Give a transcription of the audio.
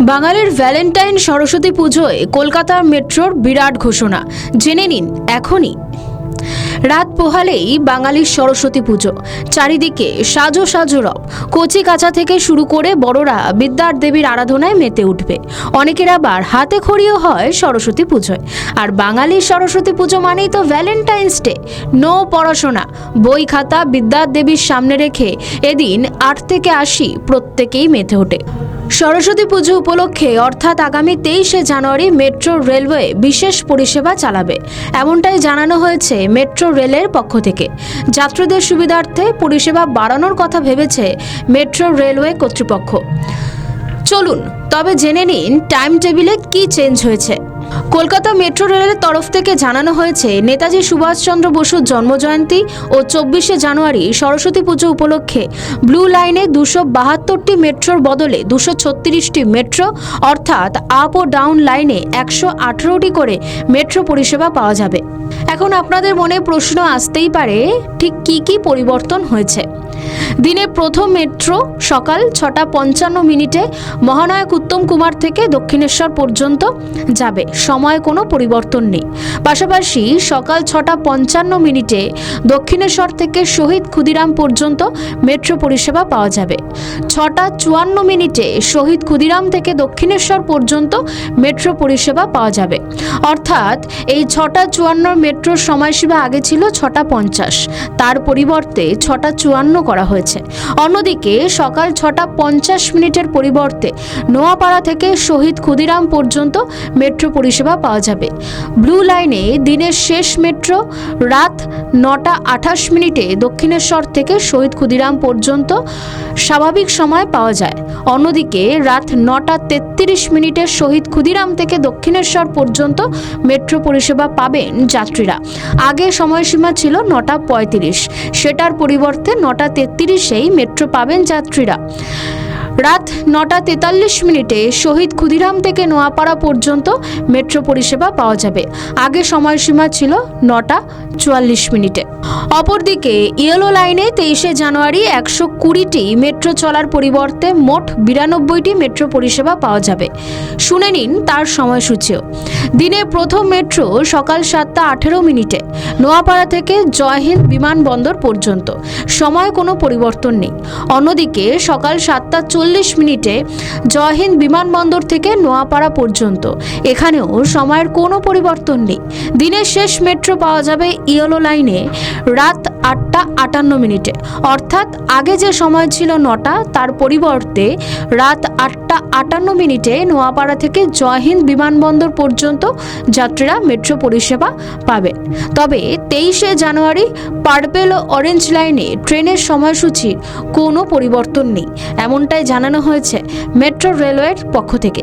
বাঙালির ভ্যালেন্টাইন সরস্বতী পুজোয় কলকাতা মেট্রোর বিরাট ঘোষণা। জেনে নিন এখনই। রাত পোহালেই বাঙালির সরস্বতী পুজো। চারিদিকে সাজো সাজো রব। কচি কাঁচা থেকে শুরু করে বড়রা বিদ্যার দেবীর আরাধনায় মেতে উঠবে। অনেকের আবার হাতে খড়িও হয় সরস্বতী পুজোয়। আর বাঙালির সরস্বতী পুজো মানেই তো ভ্যালেন্টাইন্স ডে। নো পড়াশোনা। বই খাতা বিদ্যার দেবীর সামনে রেখে এদিন আট থেকে আশি প্রত্যেকেই মেতে ওঠে। সরস্বতী পুজো উপলক্ষে অর্থাৎ আগামী তেইশে জানুয়ারি মেট্রো রেলওয়ে বিশেষ পরিষেবা চালাবে। এমনটাই জানানো হয়েছে মেট্রো রেলের পক্ষ থেকে। যাত্রীদের সুবিধার্থে পরিষেবা বাড়ানোর কথা ভেবেছে মেট্রো রেলওয়ে কর্তৃপক্ষ। চলুন তবে জেনে নিন টাইম টেবিলে কি চেঞ্জ হয়েছে। কলকাতা মেট্রো রেলের তরফ থেকে জানানো হয়েছে, নেতাজি সুভাষচন্দ্র বসুর জন্মজয়ন্তী ও চব্বিশে জানুয়ারি সরস্বতী পুজো উপলক্ষে ব্লু লাইনে দুশো বাহাত্তরটি মেট্রোর বদলে দুশো ছত্রিশটি মেট্রো অর্থাৎ আপ ও ডাউন লাইনে একশো আঠেরোটি করে মেট্রো পরিষেবা পাওয়া যাবে। এখন আপনাদের মনে প্রশ্ন আসতেই পারে, ঠিক কি কি পরিবর্তন হয়েছে? দিনে প্রথম মেট্রো সকাল ছটা পঞ্চান্ন মিনিটে মহানায়ক উত্তম কুমার থেকে দক্ষিণেশ্বর পর্যন্ত যাবে। সময় কোনো পরিবর্তন নেই। পাশাপাশি সকাল ছটা পঞ্চান্ন মিনিটে দক্ষিণেশ্বর থেকে শহীদ ক্ষুদিরাম পর্যন্ত মেট্রো পরিষেবা পাওয়া যাবে। ছটা চুয়ান্ন মিনিটে শহীদ ক্ষুদিরাম থেকে দক্ষিণেশ্বর পর্যন্ত মেট্রো পরিষেবা পাওয়া যাবে। অর্থাৎ এই ছটা চুয়ান্ন মেট্রোর সময়সীমা আগে ছিল ছটা পঞ্চাশ। তার পরিবর্তে ছটা চুয়ান্ন করা হয়েছে। অন্যদিকে সকাল ছটা পঞ্চাশ মিনিটের পরিবর্তে নোয়াপাড়া থেকে শহীদ ক্ষুদিরাম পর্যন্ত মেট্রো পরিষেবা পাওয়া যাবে। ব্লু লাইনে দিনের শেষ মেট্রো রাত নটা আঠাশ মিনিটে দক্ষিণেশ্বর থেকে শহীদ ক্ষুদিরাম পর্যন্ত স্বাভাবিক সময় পাওয়া যায়। অন্যদিকে রাত নটা তেত্রিশ মিনিটে শহীদ ক্ষুদিরাম থেকে দক্ষিণেশ্বর পর্যন্ত মেট্রো পরিষেবা পাবেন যাত্রীরা। আগে সময়সীমা ছিল নটা পঁয়ত্রিশ। সেটার পরিবর্তে নটা তেত্রিশেই মেট্রো পাবেন যাত্রীরা। রাত নটা তেতাল্লিশ মিনিটে শহীদ ক্ষুদিরাম থেকে নোয়াপাড়া পর্যন্ত মেট্রো পরিষেবা পাওয়া যাবে। আগে সময়সীমা ছিল নটা চুয়াল্লিশ মিনিটে। অপরদিকে ইয়েলো লাইনে তেইশে জানুয়ারি একশো কুড়িটি মেট্রো চলার পরিবর্তে মোট বিরানব্বইটি মেট্রো পরিষেবা পাওয়া যাবে। শুনে নিন তার সময়সূচিও। দিনে প্রথম মেট্রো সকাল সাতটা আঠেরো মিনিটে, নোয়াপাড়া থেকে জয়হিন্দ বিমানবন্দর পর্যন্ত। সময় কোনো পরিবর্তন নেই। অন্যদিকে সকাল সাতটা চল্লিশ মিনিটে জয়হিন্দ বিমানবন্দর থেকে নোয়াপাড়া পর্যন্ত, এখানেও সময়ের কোনো পরিবর্তন নেই। দিনের শেষ মেট্রো পাওয়া যাবে ইয়েলো লাইনে, রাত আটটা আটান্ন মিনিটে। অর্থাৎ আগে যে সময় ছিল নটা, তার পরিবর্তে রাত আটটা আটান্ন মিনিটে নোয়াপাড়া থেকে জয়হিন্দ বিমানবন্দর পর্যন্ত যাত্রীরা মেট্রো পরিষেবা পাবে। তবে তেইশে জানুয়ারি পার্পেল ও অরেঞ্জ লাইনে ট্রেনের সময়সূচির কোনো পরিবর্তন নেই, এমনটাই জানানো হয়েছে মেট্রো রেলওয়ের পক্ষ থেকে।